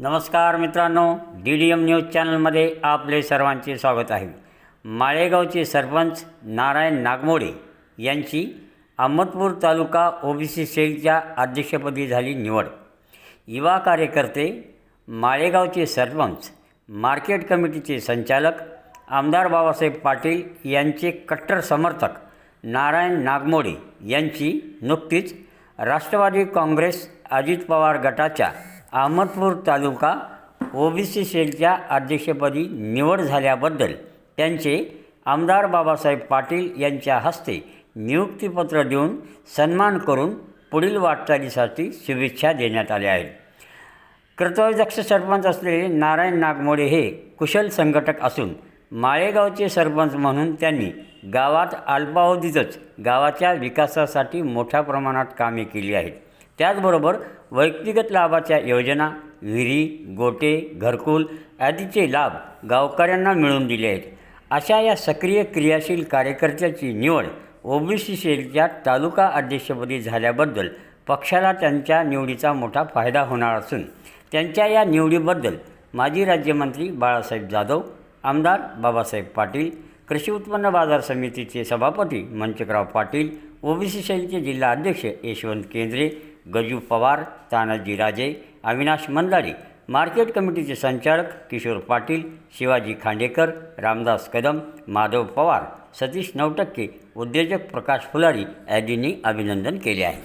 नमस्कार मित्रांनो D D M news चॅनलमध्ये आपले सर्वांचे स्वागत आहे. माळेगावचे सरपंच नारायण नागमोडे यांची अहमदपूर तालुका ओबीसी सेलच्या अध्यक्षपदी झाली निवड. युवा कार्यकर्ते माळेगावचे सरपंच मार्केट कमिटीचे संचालक आमदार बाबासाहेब पाटील यांचे कट्टर समर्थक नारायण नागमोडे यांची नुकतीच राष्ट्रवादी काँग्रेस अजित पवार गटाच्या अहमदपूर तालुका ओबीसी सेलच्या अध्यक्षपदी निवड झाल्याबद्दल त्यांचे आमदार बाबासाहेब पाटील यांच्या हस्ते नियुक्तीपत्र देऊन सन्मान करून पुढील वाटचालीसाठी शुभेच्छा देण्यात आल्या आहेत. कर्तव्यदक्ष सरपंच असलेले नारायण नागमोडे हे कुशल संघटक असून माळेगावचे सरपंच म्हणून त्यांनी गावात अल्पावधीतच गावाच्या विकासासाठी मोठ्या प्रमाणात कामे केली आहेत. त्याचबरोबर व्यक्तिगत लाभाच्या योजना विहिरी गोटे घरकुल आदीचे लाभ गावकऱ्यांना मिळवून दिले आहेत. अशा या सक्रिय क्रियाशील कार्यकर्त्याची निवड ओबीसी सेलच्या तालुका अध्यक्षपदी झाल्याबद्दल पक्षाला त्यांच्या निवडीचा मोठा फायदा होणार असून त्यांच्या या निवडीबद्दल माजी राज्यमंत्री बाळासाहेब जाधव आमदार बाबासाहेब पाटील कृषी उत्पन्न बाजार समितीचे सभापती मंचकराव पाटील ओबीसी सेलचे जिल्हा अध्यक्ष यशवंत केंद्रे गजू पवार तानाजी राजे अविनाश मंदाडे मार्केट कमिटीचे संचालक किशोर पाटील शिवाजी खांडेकर रामदास कदम माधव पवार सतीश नवटक्के उद्योजक प्रकाश फुलारी आदींनी अभिनंदन केले आहे.